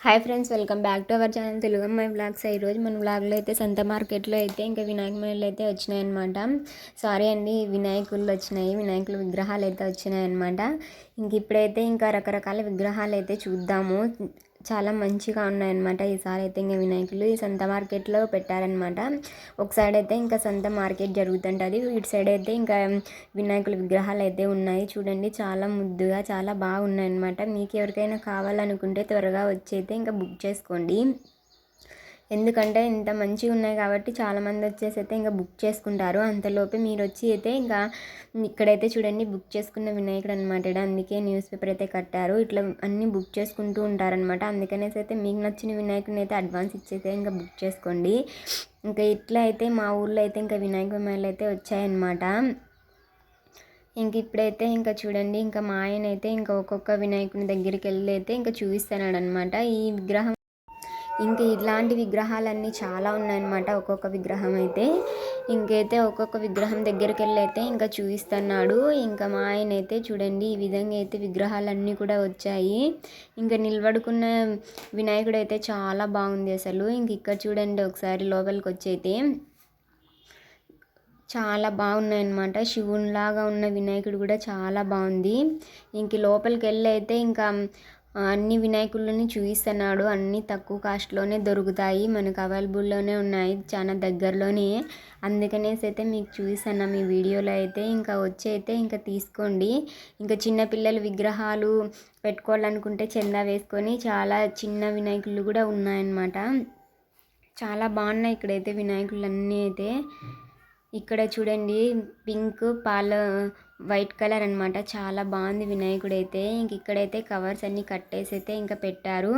Hi friends welcome back to our channel Telugu అమ్మాయి blogs ఈరోజు మన బ్లాగ్లో అయితే సంత మార్కెట్లో అయితే ఇంకా వినాయకులు అయితే వచ్చినాయన్నమాట. సారీ అండి వినాయకులు వచ్చినాయి వినాయకుల విగ్రహాలు అయితే వచ్చినాయన్నమాట. ఇంక ఇప్పుడైతే ఇంకా రకరకాల విగ్రహాలు అయితే చూద్దాము. చాలా మంచిగా ఉన్నాయన్నమాట. ఈసారి అయితే ఇంకా వినాయకులు ఈ సంత మార్కెట్లో పెట్టారనమాట ఒక సైడ్ అయితే ఇంకా సంత మార్కెట్ జరుగుతుంటుంది. ఇటు సైడ్ అయితే ఇంకా వినాయకుల విగ్రహాలు అయితే ఉన్నాయి. చూడండి చాలా ముద్దుగా చాలా బాగున్నాయి అనమాట మీకు ఎవరికైనా కావాలనుకుంటే త్వరగా వచ్చి అయితే ఇంకా బుక్ చేసుకోండి. ఎందుకంటే ఇంత మంచిగా ఉన్నాయి కాబట్టి చాలామంది వచ్చేసి అయితే ఇంకా బుక్ చేసుకుంటారు. అంతలోపే మీరు వచ్చి అయితే ఇంకా ఇక్కడైతే చూడండి బుక్ చేసుకున్న వినాయకుడు అనమాట అందుకే న్యూస్ పేపర్ అయితే కట్టారు. ఇట్లా అన్నీ బుక్ చేసుకుంటూ ఉంటారనమాట అందుకనేసి అయితే మీకు నచ్చిన వినాయకుడిని అయితే అడ్వాన్స్ ఇచ్చేస్తే ఇంకా బుక్ చేసుకోండి. ఇంకా ఇట్లా అయితే మా ఊర్లో అయితే ఇంకా వినాయక మేళ అయితే వచ్చాయన్నమాట. ఇంక ఇప్పుడైతే ఇంకా చూడండి ఇంకా మా ఆయన అయితే ఇంకా ఒక్కొక్క వినాయకుని దగ్గరికి వెళ్ళి అయితే ఇంకా చూపిస్తున్నాడు అనమాట ఈ విగ్రహం ఇంకా ఇలాంటి విగ్రహాలన్నీ చాలా ఉన్నాయన్నమాట ఒక్కొక్క విగ్రహం అయితే. ఇంకైతే ఒక్కొక్క విగ్రహం దగ్గరికి వెళ్ళి అయితే ఇంకా చూపిస్తున్నాడు. ఇంకా మా ఆయన అయితే చూడండి ఈ విధంగా అయితే విగ్రహాలన్నీ కూడా వచ్చాయి. ఇంకా నిలబడుకున్న వినాయకుడు అయితే చాలా బాగుంది అసలు. ఇంక ఇక్కడ చూడండి ఒకసారి లోపలికి వచ్చి అయితే చాలా బాగున్నాయన్నమాట. శివునిలాగా ఉన్న వినాయకుడు కూడా చాలా బాగుంది. ఇంక లోపలికి వెళ్ళి అయితే ఇంకా అన్ని వినాయకులని చూపిస్తున్నాడు అన్నీ తక్కువ కాస్ట్లోనే దొరుకుతాయి. మనకు అవైలబుల్లోనే ఉన్నాయి. చాలా దగ్గరలోనే. అందుకనేసి అయితే మీకు చూపిస్తాను మీ వీడియోలో అయితే. ఇంకా వచ్చి అయితే ఇంకా తీసుకోండి. ఇంకా చిన్నపిల్లల విగ్రహాలు పెట్టుకోవాలనుకుంటే చందా వేసుకొని చాలా చిన్న వినాయకులు కూడా ఉన్నాయన్నమాట. చాలా బాగున్నాయి ఇక్కడైతే వినాయకులు అన్నీ అయితే. ఇక్కడ చూడండి పింక్ పాల వైట్ కలర్ అనమాట చాలా బాగుంది వినాయకుడు అయితే ఇంక ఇక్కడైతే కవర్స్ అన్ని కట్టేసి అయితే ఇంకా పెట్టారు.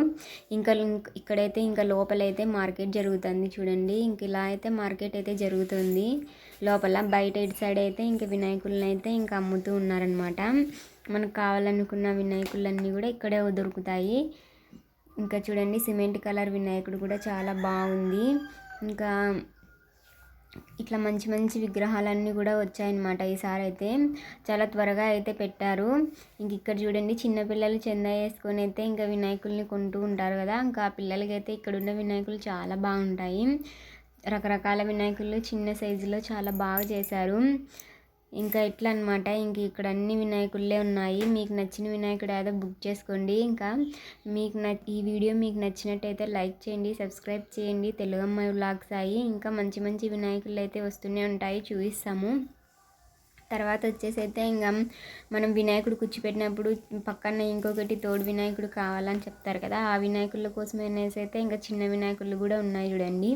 ఇంకా ఇక్కడైతే ఇంకా లోపలైతే మార్కెట్ జరుగుతుంది చూడండి. ఇంక ఇలా అయితే మార్కెట్ అయితే జరుగుతుంది. లోపల బయట ఇటు సైడ్ అయితే ఇంకా వినాయకులను అయితే ఇంకా అమ్ముతూ ఉన్నారనమాట మనకు కావాలనుకున్న వినాయకులన్నీ కూడా ఇక్కడే దొరుకుతాయి. ఇంకా చూడండి సిమెంట్ కలర్ వినాయకుడు కూడా చాలా బాగుంది. ఇంకా ఇట్లా మంచి మంచి విగ్రహాలన్నీ కూడా వచ్చాయన్నమాట ఈసారి అయితే. చాలా త్వరగా అయితే పెట్టారు. ఇంక ఇక్కడ చూడండి చిన్నపిల్లలు చందా వేసుకొని అయితే ఇంకా వినాయకుల్ని కొంటూ ఉంటారు కదా. ఇంకా ఆ పిల్లలకి అయితే ఇక్కడ ఉన్న వినాయకులు చాలా బాగుంటాయి. రకరకాల వినాయకులు చిన్న సైజులో చాలా బాగా చేశారు. ఇంకా ఎట్లా అనమాట ఇంక ఇక్కడ అన్ని వినాయకులే ఉన్నాయి. మీకు నచ్చిన వినాయకుడు ఏదో బుక్ చేసుకోండి. ఇంకా మీకు న ఈ వీడియో మీకు నచ్చినట్టయితే లైక్ చేయండి సబ్స్క్రైబ్ చేయండి. తెలుగు అమ్మాయి వ్లాగ్స్ అయ్యి ఇంకా మంచి మంచి వినాయకులు అయితే వస్తూనే ఉంటాయి. చూపిస్తాము. తర్వాత వచ్చేసి అయితే ఇంకా మనం వినాయకుడు కూర్చోపెట్టినప్పుడు పక్కన ఇంకొకటి తోడు వినాయకుడు కావాలని చెప్తారు కదా ఆ వినాయకుల కోసం అనేసి అయితే ఇంకా చిన్న వినాయకులు కూడా ఉన్నాయి చూడండి.